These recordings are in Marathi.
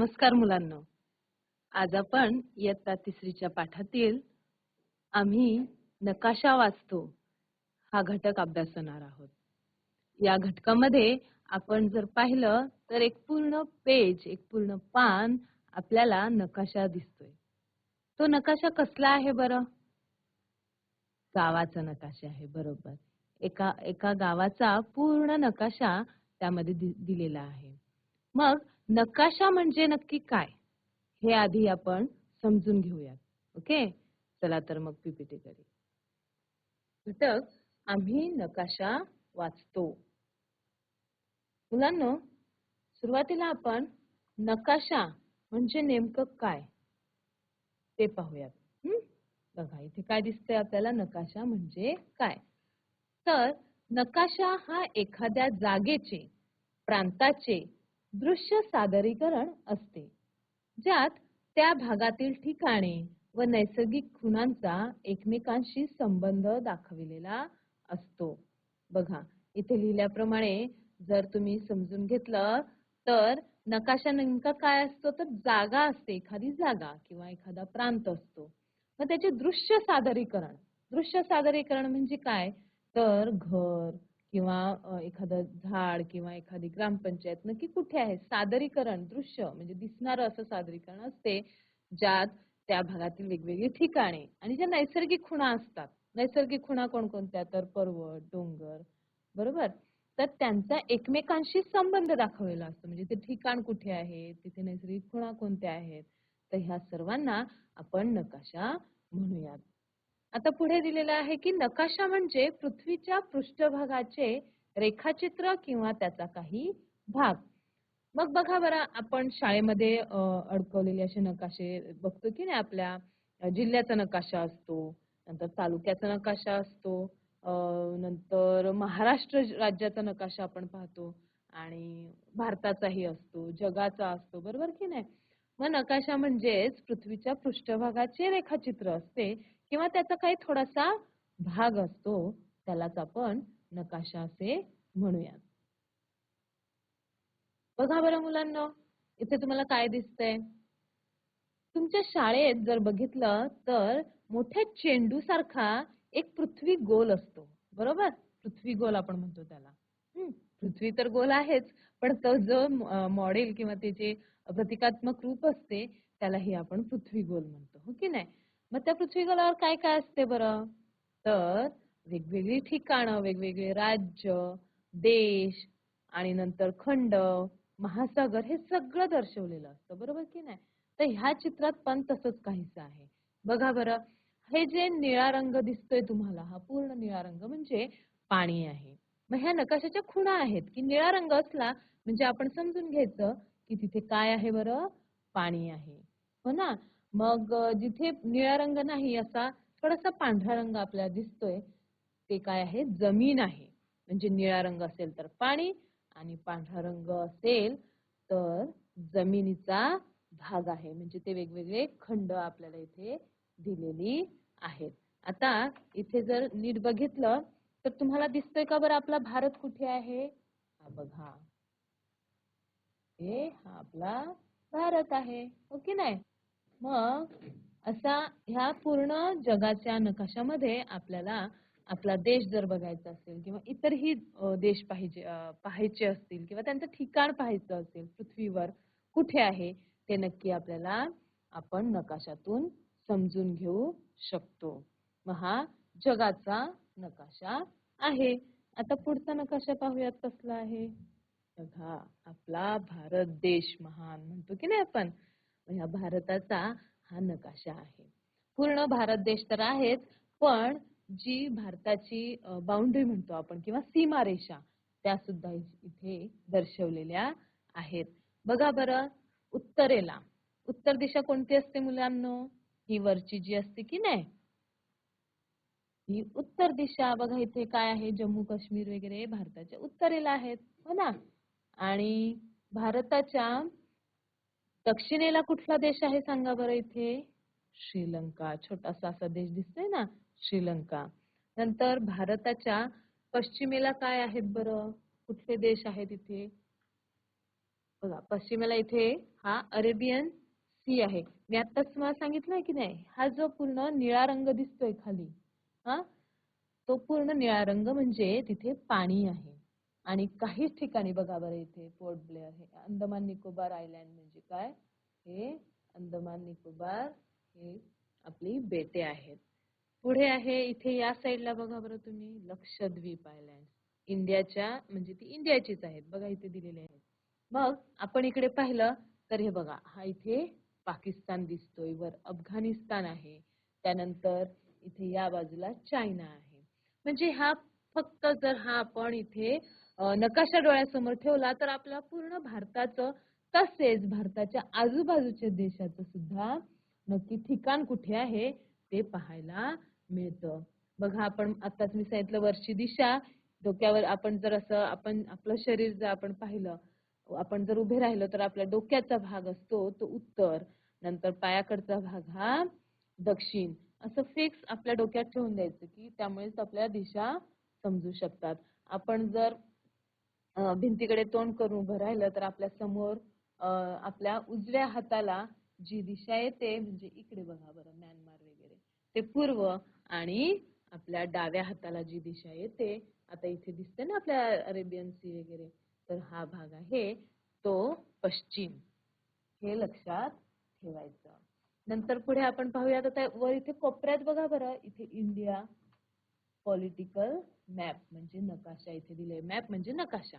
नमस्कार मुलांना. आज आपण इयत्ता तिसरीच्या पाठातील आम्ही नकाशा वाचतो हा घटक अभ्यासणार आहोत. या घटकामध्ये आपण जर पाहिलं तर एक पूर्ण पेज एक पूर्ण पान आपल्याला नकाशा दिसतोय. तो नकाशा कसला आहे बरं? गावाचा नकाशा आहे बरोबर. एका एका गावाचा पूर्ण नकाशा त्यामध्ये दिलेला आहे. मग नकाशा म्हणजे नक्की काय? हे आधी आपण समजून घेऊयात. ओके? चला तर मग पीपीटी करू घटक आम्ही नकाशा वाचतो. मुलांनो सुरुवातीला आपण नकाशा म्हणजे नेमकं काय? ते पाहूयात. बघा इथे काय दिसतंय आपल्याला? नकाशा म्हणजे काय? तर नकाशा हा एखाद्या जागेचे प्रांताचे दृश्य सादरीकरण असते ज्यात त्या भागातील ठिकाणे व नैसर्गिक खुणांचा एकमेकांशी संबंध दाखविलेला असतो. बघा इथे लिहिल्याप्रमाणे जर तुम्ही समजून घेतलं तर नकाशा नेमका काय असतो? तर जागा असते एखादी जागा किंवा एखादा प्रांत असतो. मग त्याचे दृश्य सादरीकरण दृश्य सादरीकरण म्हणजे काय? तर घर किंवा एखादं झाड किंवा एखादी ग्रामपंचायत नक्की कुठे आहे? सादरीकरण दृश्य म्हणजे दिसणारं असं सादरीकरण असते ज्यात त्या भागातील वेगवेगळी ठिकाणे आणि ज्या नैसर्गिक खुणा असतात. नैसर्गिक खुणा कोणकोणत्या? तर पर्वत डोंगर बरोबर? तर त्यांचा एकमेकांशी संबंध दाखवलेला असतो. म्हणजे ते ठिकाण कुठे आहे? तिथे नैसर्गिक खुणा कोणत्या आहेत? तर ह्या सर्वांना आपण नकाशा म्हणूयात. आता पुढे दिलेलं आहे की नकाशा म्हणजे पृथ्वीच्या पृष्ठभागाचे रेखाचित्र किंवा त्याचा काही भाग. मग बघा बरं आपण शाळेमध्ये अडकवलेले असे नकाशे बघतो की नाही आपल्या जिल्ह्याचा नकाशा असतो नंतर तालुक्याचा नकाशा असतो नंतर महाराष्ट्र राज्याचा नकाशा आपण पाहतो आणि भारताचाही असतो जगाचा असतो बरोबर की नाही? मग नकाशा म्हणजेच पृथ्वीच्या पृष्ठभागाचे रेखाचित्र असते किंवा त्याचा काही थोडासा भाग असतो त्यालाच आपण नकाशा असे म्हणूयात. बघा बरं मुलांना इथे तुम्हाला काय दिसतंय? तुमच्या शाळेत जर बघितलं तर मोठ्या चेंडू सारखा एक पृथ्वी गोल असतो. बरोबर? पृथ्वी गोल आपण म्हणतो त्याला. पृथ्वी तर गोल आहेच पण तो जो मॉडेल किंवा त्याचे प्रतिकात्मक रूप असते त्यालाही आपण पृथ्वी गोल म्हणतो. हो की नाही? मग त्या पृथ्वीगलावर काय काय असते बरं? तर वेगवेगळी ठिकाणं वेगवेगळे राज्य देश आणि नंतर खंड महासागर हे सगळं दर्शवलेलं असतं. बरोबर की नाही? तर ह्या चित्रात पण तसंच काहीच आहे. बघा बरं हे जे निळा रंग दिसतोय तुम्हाला हा पूर्ण निळा रंग म्हणजे पाणी आहे. मग ह्या नकाशाच्या खुणा आहेत की निळा रंग असला म्हणजे आपण समजून घ्यायचं की तिथे काय आहे बरं? पाणी आहे. हो ना? मग जिथे निळा रंग नाही असा थोडासा पांढरा रंग आपल्याला दिसतोय ते काय आहे? जमीन आहे. म्हणजे निळा रंग असेल तर पाणी आणि पांढरा रंग असेल तर जमिनीचा भाग आहे. म्हणजे ते वेगवेगळे खंड आपल्याला इथे दिलेली आहेत. आता इथे जर नीट बघितलं तर तुम्हाला दिसतोय का बरं आपला भारत कुठे आहे? हा बघा. हे हा आपला भारत आहे. ओके की नाही? मग असा ह्या पूर्ण जगाच्या नकाशामध्ये आपल्याला आपला देश जर बघायचा असेल किंवा इतरही देश पाहिजे पाहायचे असतील किंवा त्यांचं ठिकाण पाहायचं असेल पृथ्वीवर कुठे आहे ते नक्की आपल्याला आपण नकाशातून समजून घेऊ शकतो. मग हा जगाचा नकाशा आहे. आता पुढचा नकाशा पाहूयात कसला आहे? बघा आपला भारत देश महान म्हणतो की नाही आपण? ह्या भारताचा हा नकाशा आहे. पूर्ण भारत देश तर आहेच पण जी भारताची बाउंड्री म्हणतो आपण किंवा सीमारेषा त्या सुद्धा इथे दर्शवलेल्या आहेत. बघा बरं उत्तरेला. उत्तर दिशा कोणती असते मुलांनो? ही वरची जी असते की नाही? ही उत्तर दिशा बघा इथे काय आहे? जम्मू काश्मीर वगैरे भारताच्या उत्तरेला आहेत. हो ना? आणि भारताच्या दक्षिणेला कुठला देश आहे सांगा बरं इथे? श्रीलंका. छोटासा असा देश दिसतोय ना? श्रीलंका. नंतर भारताच्या पश्चिमेला काय आहेत बरं? कुठले देश आहेत इथे? बघा पश्चिमेला इथे हा अरेबियन सी आहे. मी आत्ताच तुम्हाला सांगितलंय की नाही? हा जो पूर्ण निळा रंग दिसतोय खाली हा तो पूर्ण निळा रंग म्हणजे तिथे पाणी आहे. आणि काही ठिकाणी बघा बरं इथे. पोर्ट ब्लेअर हे अंदमान निकोबार आयलँड म्हणजे काय? हे अंदमान निकोबार हे आपली बेटे आहेत. पुढे आहे इथे या साईडला बघा बरं तुम्ही लक्षद्वीप आयलँड. इंडियाच्या म्हणजे ती इंडियाचीच आहेत. बघा इथे दिलेले आहेत. मग आपण इकडे पाहिलं तर हे बघा हा इथे पाकिस्तान दिसतोय. वर अफगाणिस्तान आहे. त्यानंतर इथे या बाजूला चायना आहे. म्हणजे हा फक्त जर हा आपण इथे नकाशा डोळ्यासमोर ठेवला तर आपल्या पूर्ण भारताचं तसेच भारताच्या आजूबाजूच्या देशाचं सुद्धा नक्की ठिकाण कुठे आहे ते पाहायला मिळतं. बघा आपण आताच मी सांगितलं वरची दिशा डोक्यावर आपण जर असं आपण आपलं शरीर जर आपण पाहिलं आपण जर उभे राहिलो तर आपल्या डोक्याचा भाग असतो तो उत्तर. नंतर पायाकडचा भाग हा दक्षिण. असं फिक्स आपल्या डोक्यात ठेवून द्यायचं की त्यामुळेच आपल्या दिशा समजू शकतात. आपण जर भिंतीकडे तोंड करून उभं राहिलं तर आपल्यासमोर आपल्या उजव्या हाताला जी दिशा येते म्हणजे इकडे बघा बरं म्यानमार वगैरे. ते पूर्व आणि आपल्या डाव्या हाताला जी दिशा येते आता इथे दिसते ना आपल्या अरेबियन सी वगैरे. तर हा भाग आहे तो पश्चिम. हे लक्षात ठेवायचं. नंतर पुढे आपण पाहूयात आता वर इथे कोपऱ्यात बघा बरं इथे इंडिया पॉलिटिकल मॅप म्हणजे नकाशा इथे दिले मॅप म्हणजे नकाशा.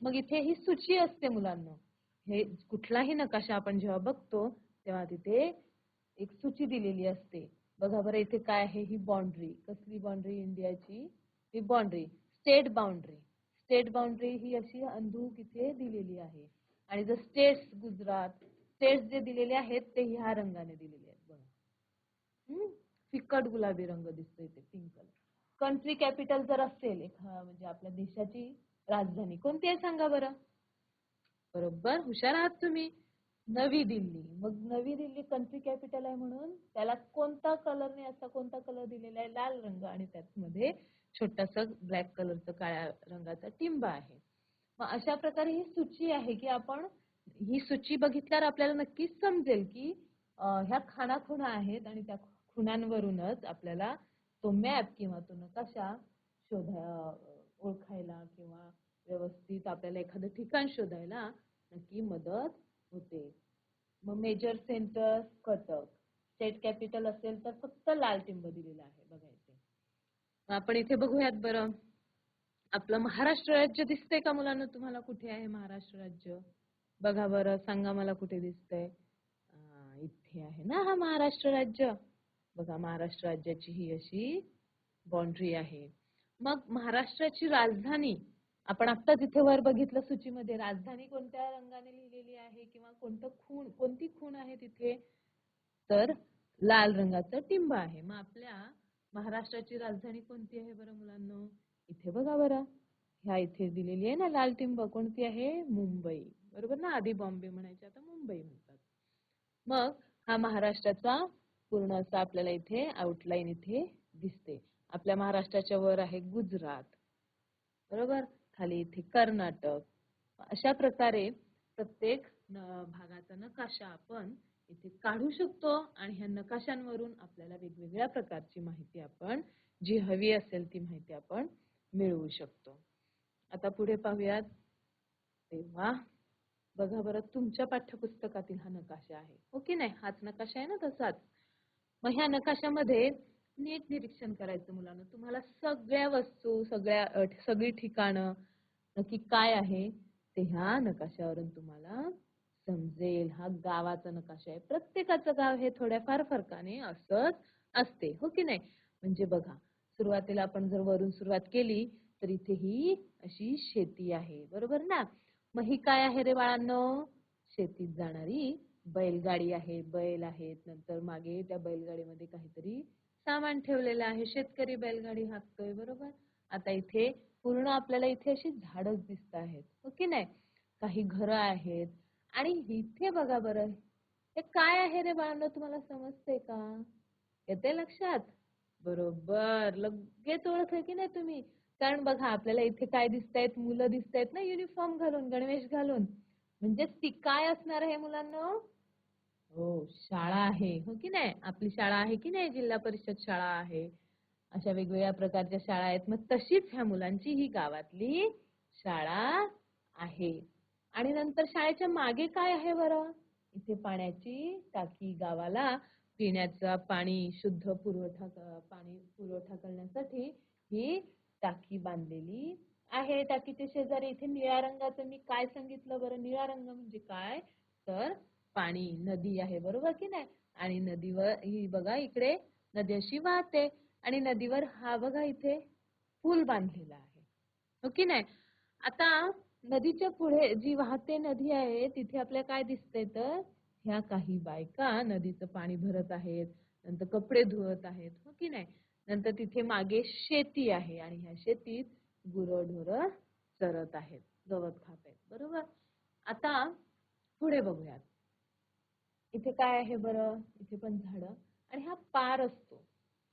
मग इथे ही सूची असते मुलांना. हे कुठलाही नकाशा आपण जेव्हा बघतो तेव्हा तिथे एक सूची दिलेली असते. बघा बरं इथे काय आहे? ही बाउंड्री कसली बाउंड्री इंडियाची? ही boundary state boundary state boundary ही अशी अंधूक इथे दिलेली आहे. आणि जर स्टेट्स गुजरात स्टेट्स जे दिलेले आहेत ते ह्या रंगाने दिलेले आहेत. बघा. फिकट गुलाबी रंग दिसतो इथे पिंक कलर कंट्री कॅपिटल जर असेल म्हणजे आपल्या देशाची राजधानी कोणती आहे सांगा बरं? बरोबर हुशार आहात तुम्ही. नवी दिल्ली. मग नवी दिल्ली कंट्री कॅपिटल आहे म्हणून त्याला कोणता कलरने असा कोणता कलर दिलेला आहे? लाल रंग आणि त्यामध्ये छोटासा ब्लॅक कलरचा काळ्या रंगाचा टिंबा आहे. मग अशा प्रकारे ही सूची आहे की आपण ही सूची बघितल्यावर आपल्याला नक्कीच समजेल की ह्या खाना खुणा आहेत आणि त्या खुणांवरूनच आपल्याला तो मॅप किंवा तो नकाशा शोधा ओळखायला किंवा व्यवस्थित आपल्याला एखादं ठिकाण शोधायला नक्की मदत होते. मग major centre Cuttack. State capital असेल तर फक्त लाल टिंब दिलेलं आहे बघायचे. आपण इथे बघूयात बरं. आपलं महाराष्ट्र राज्य दिसतंय का मुलांना? तुम्हाला कुठे आहे महाराष्ट्र राज्य? बघा बरं सांगा मला कुठे दिसतंय. इथे आहे ना हा महाराष्ट्र राज्य. बघा महाराष्ट्र राज्याची ही अशी बाउंड्री आहे. मग महाराष्ट्राची राजधानी आपण आता तिथे वर बघितलं सूचीमध्ये राजधानी कोणत्या रंगाने लिहिलेली आहे किंवा कोणतं खूण कोणती खूण आहे तिथे? तर लाल रंगाचं टिंब आहे. मग आपल्या महाराष्ट्राची राजधानी कोणती आहे बरं मुलांना? इथे बघा बरं. ह्या इथे दिलेली आहे ना लाल टिंब. कोणती आहे? मुंबई. बरोबर ना? आधी बॉम्बे म्हणायचे. आता मुंबई म्हणतात. मग हा महाराष्ट्राचा पूर्ण असं आपल्याला इथे आउटलाईन इथे दिसते. आपल्या महाराष्ट्राच्या वर आहे गुजरात. बरोबर? खाली इथे कर्नाटक. अशा प्रकारे प्रत्येक भागाचा नकाशा आपण इथे काढू शकतो आणि ह्या नकाशांवरून आपल्याला वेगवेगळ्या प्रकारची माहिती आपण जी हवी असेल ती माहिती आपण मिळवू शकतो. आता पुढे पाहूयात. तेव्हा बघा बरं तुमच्या पाठ्यपुस्तकातील हा नकाशा आहे. हो की नाही? हाच नकाशा आहे ना तसाच? मग ह्या नकाशामध्ये नीट निरीक्षण करायचं मुलांना. तुम्हाला सगळ्या वस्तू सगळ्या सगळी ठिकाणं नक्की काय आहे ते ह्या नकाशावरून तुम्हाला समजेल. हा गावाचा नकाशा आहे. प्रत्येकाचं गाव हे थोड्याफार फरकाने असंच असते. हो की नाही? म्हणजे बघा सुरुवातीला आपण जर वरून सुरुवात केली तर इथे ही अशी शेती आहे. बरोबर ना? मग ही काय आहे रे बाळांनो? शेतीत जाणारी बैलगाडी आहे बैल आहेत नंतर मागे त्या बैलगाडीमध्ये काहीतरी सामान ठेवलेलं आहे शेतकरी बैलगाडी हाकतोय बरोबर? आता इथे पूर्ण आपल्याला इथे अशी झाडच दिसत आहेत हो की नाही? काही घरं आहेत. आणि इथे बघा बरं हे काय आहे रे बाळांना तुम्हाला समजते का? येते लक्षात? बरोबर लगेच ओळख की नाही तुम्ही? कारण बघा आपल्याला इथे काय दिसतायत? मुलं दिसतायत ना युनिफॉर्म घालून गणवेश घालून. म्हणजेच ती काय असणार आहे मुलांना? हो शाळा आहे. हो की नाही? आपली शाळा आहे की नाही? जिल्हा परिषद शाळा आहे. अशा वेगवेगळ्या प्रकारच्या शाळा आहेत. मग तशीच ह्या मुलांची ही गावातली शाळा आहे. आणि नंतर शाळेच्या मागे काय आहे बरं? इथे पाण्याची टाकी गावाला पिण्याचा पाणी शुद्ध पुरवठा पाणी पुरवठा करण्यासाठी ही टाकी बांधलेली आहे. टाकीच्या शेजारी इथे निळ्या रंगाचं मी काय सांगितलं बरं? निळा रंग म्हणजे काय? तर पाणी नदी आहे बरोबर की नाही? आणि नदीवर ही बघा इकडे नदी अशी वाहते आणि नदीवर हा बघा इथे पूल बांधलेला आहे. हो की नाही? आता नदीच्या पुढे जी वाहते नदी आहे तिथे आपल्या काय दिसतंय तर ह्या काही बायका नदीचं पाणी भरत आहेत नंतर कपडे धुवत आहेत हो की नाही? नंतर तिथे मागे शेती आहे आणि ह्या शेतीत गुरंढोरं चरत आहेत गवत खात आहेत बरोबर? आता पुढे बघूयात. इथे काय आहे बरं? इथे पण झाडं. आणि हा पार असतो.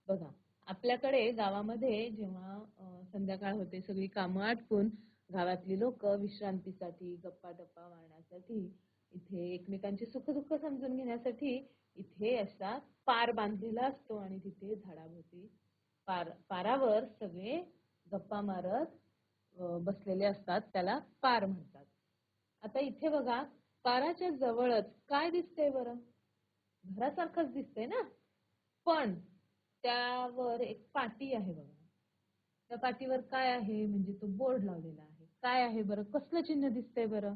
बघा आपल्याकडे गावामध्ये जेव्हा संध्याकाळ होते सगळी कामं आटपून गावातली लोक विश्रांतीसाठी गप्पा टप्पा मारण्यासाठी इथे एकमेकांची सुखदुःख समजून घेण्यासाठी इथे असा पार बांधलेला असतो आणि तिथे झाडाभोवती पार पारावर सगळे गप्पा मारत बसलेले असतात. त्याला पार म्हणतात. आता इथे बघा पाराच्या जवळच. काय दिसतंय बरं? घरासारखंच दिसतंय ना? पण त्यावर एक पाटी आहे बघा. त्या पाटीवर काय आहे? म्हणजे तो बोर्ड लावलेला आहे. काय आहे बरं? कसलं चिन्ह दिसतंय बरं?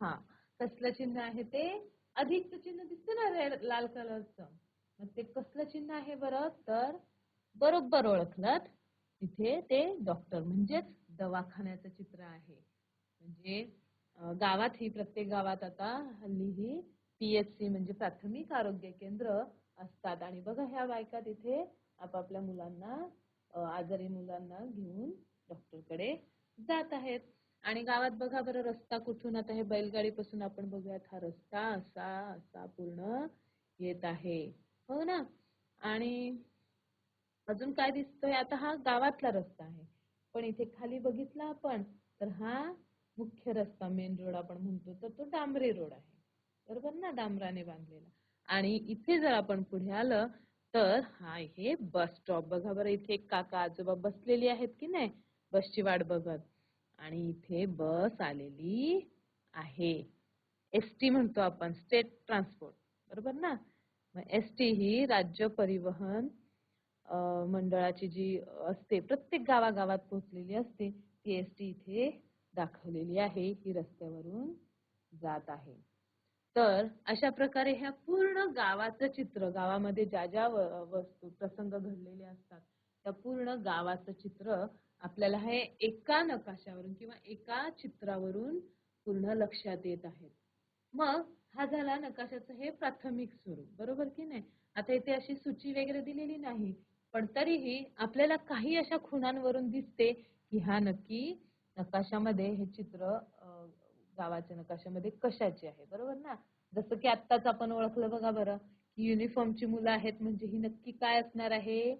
हा. कसलं चिन्ह आहे ते? अधिकचं चिन्ह दिसतं ना रेड लाल कलरचं. मग ते कसलं चिन्ह आहे बरं? तर बरोबर ओळखलत तिथे ते डॉक्टर म्हणजेच दवाखान्याचं चित्र आहे. म्हणजे गावात ही प्रत्येक गावात आता हल्ली ही पीएचसी म्हणजे प्राथमिक आरोग्य केंद्र असतात. आणि बघा ह्या बायका तिथे आपापल्या मुलांना आजारी मुलांना घेऊन डॉक्टरकडे जात आहेत. आणि गावात बघा बरं रस्ता कुठून आता हे बैलगाडीपासून आपण बघूयात हा रस्ता असा असा पूर्ण येत आहे. हो ना? आणि अजून काय दिसतोय? आता हा गावातला रस्ता आहे. पण इथे खाली बघितला आपण तर हा मुख्य रस्ता मेन रोड आपण म्हणतो तर तो डांबरे रोड आहे. बरोबर ना? डांबराने बांधलेला. आणि इथे जर आपण पुढे आलं तर हा हे बस स्टॉप बघा बरं इथे एक काका आजोबा बसलेली आहेत की नाही? बसची वाट बघत. आणि इथे बस आलेली आहे. एस टी म्हणतो आपण स्टेट ट्रान्सपोर्ट बरोबर ना? मग एस टी ही राज्य परिवहन मंडळाची जी असते प्रत्येक गावागावात पोहोचलेली असते ती एस टी इथे दाखवलेली आहे ही रस्त्यावरून जात आहे. तर अशा प्रकारे ह्या पूर्ण गावाचं चित्र गावामध्ये ज्या ज्या वस्तू प्रसंग घडलेले असतात त्या पूर्ण गावाचं चित्र आपल्याला हे एका नकाशावरून किंवा एका चित्रावरून पूर्ण लक्षात येत आहे. मग हा झाला नकाशाचं हे प्राथमिक स्वरूप बरोबर की नाही? आता इथे अशी सूची वगैरे दिलेली नाही पण तरीही आपल्याला काही अशा खुणांवरून दिसते की हा नक्की नकाशामध्ये हे चित्र गावाच्या नकाशामध्ये कशाचे आहे बरोबर ना? जसं की आत्ताच आपण ओळखलं बघा बरं की युनिफॉर्मची मुलं आहेत म्हणजे ही नक्की काय असणार आहे?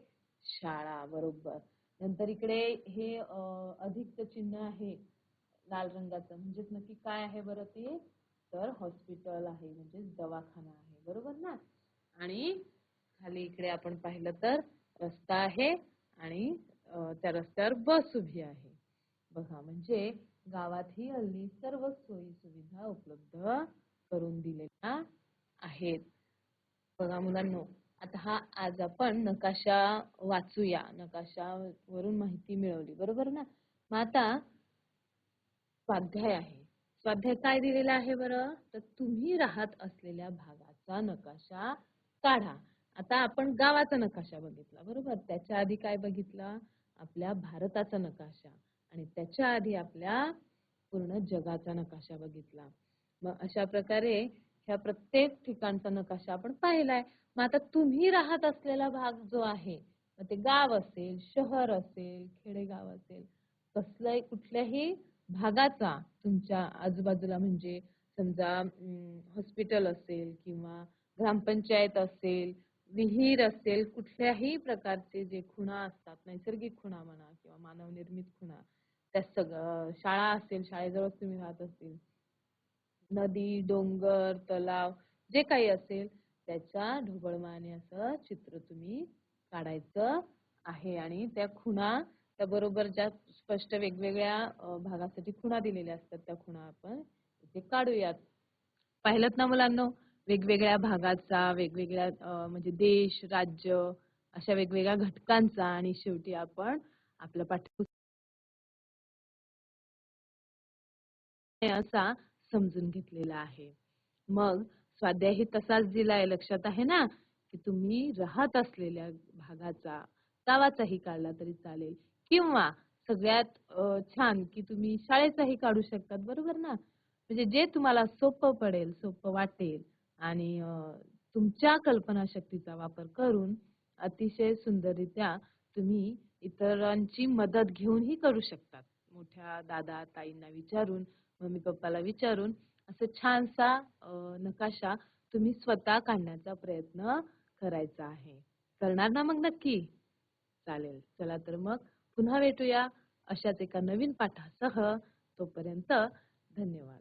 शाळा बरोबर. नंतर इकडे हे अधिक अधिकचं चिन्ह आहे लाल रंगाचं. म्हणजेच नक्की काय आहे बरं ते? तर हॉस्पिटल आहे म्हणजे दवाखाना आहे बरोबर ना? आणि खाली इकडे आपण पाहिलं तर रस्ता आहे आणि त्या रस्त्यावर बस उभी आहे. बघा म्हणजे गावात ही हल्ली सर्व सोयी सुविधा उपलब्ध करून दिलेल्या आहेत. बघा मुलांनो आता हा आज आपण नकाशा वाचूया. नकाशावरून माहिती मिळवली बरोबर ना? मग आता स्वाध्याय आहे. स्वाध्याय काय दिलेला आहे बरं? तर तुम्ही राहत असलेल्या भागाचा नकाशा काढा. आता आपण गावाचा नकाशा बघितला बरोबर? त्याच्या आधी काय बघितला? आपल्या भारताचा नकाशा. आणि त्याच्या आधी आपल्या पूर्ण जगाचा नकाशा बघितला. मग अशा प्रकारे ह्या प्रत्येक ठिकाणचा नकाशा आपण पाहिलाय. मग आता तुम्ही राहत असलेला भाग जो आहे मग ते गाव असेल शहर असेल खेडेगाव असेल कसल्याही कुठल्याही भागाचा तुमच्या आजूबाजूला म्हणजे समजा हॉस्पिटल असेल किंवा ग्रामपंचायत असेल विहीर असेल कुठल्याही प्रकारचे जे खुणा असतात नैसर्गिक खुणा म्हणा किंवा मानवनिर्मित खुणा त्या सगळं शाळा असेल शाळेजवळच तुम्ही राहत असतील नदी डोंगर तलाव जे काही असेल त्याच्या ढोबळमाने असं चित्र तुम्ही काढायचं आहे. आणि त्या खुणा त्या बरोबर ज्या स्पष्ट वेगवेगळ्या भागासाठी खुणा दिलेल्या असतात त्या खुणा आपण इथे काढूयात. पाहिलं ना मुलांना वेगवेगळ्या भागाचा वेगवेगळ्या म्हणजे देश राज्य अशा वेगवेगळ्या घटकांचा आणि शेवटी आपण आपलं पाठ्यपुस्तक असा समजून घेतलेला आहे. मग स्वाध्याय ही तसाच दिलाय लक्षात आहे ना? की तुम्ही राहत असलेल्या भागाचा गावाचाही काढला तरी चालेल. किंवा सगळ्यात छान की तुम्ही शाळेचाही काढू शकतात बरोबर ना? म्हणजे जे तुम्हाला सोपं पडेल सोपं वाटेल आणि तुमच्या कल्पनाशक्तीचा वापर करून अतिशय सुंदररित्या तुम्ही इतरांची मदत घेऊनही करू शकतात. मोठ्या दादा ताईंना विचारून मम्मी पप्पाला विचारून असं छानसा नकाशा तुम्ही स्वतः काढण्याचा प्रयत्न करायचा आहे. करणार ना मग नक्की? चालेल. चला तर मग पुन्हा भेटूया अशाच एका नवीन पाठासह. तोपर्यंत धन्यवाद.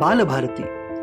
बालभारती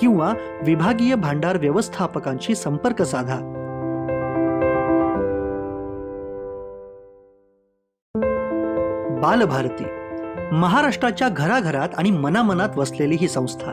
किंवा विभागीय भांडार व्यवस्थापकांशी संपर्क साधा. बालभारती महाराष्ट्राच्या घराघरात आणि मनामनात वसलेली ही संस्था.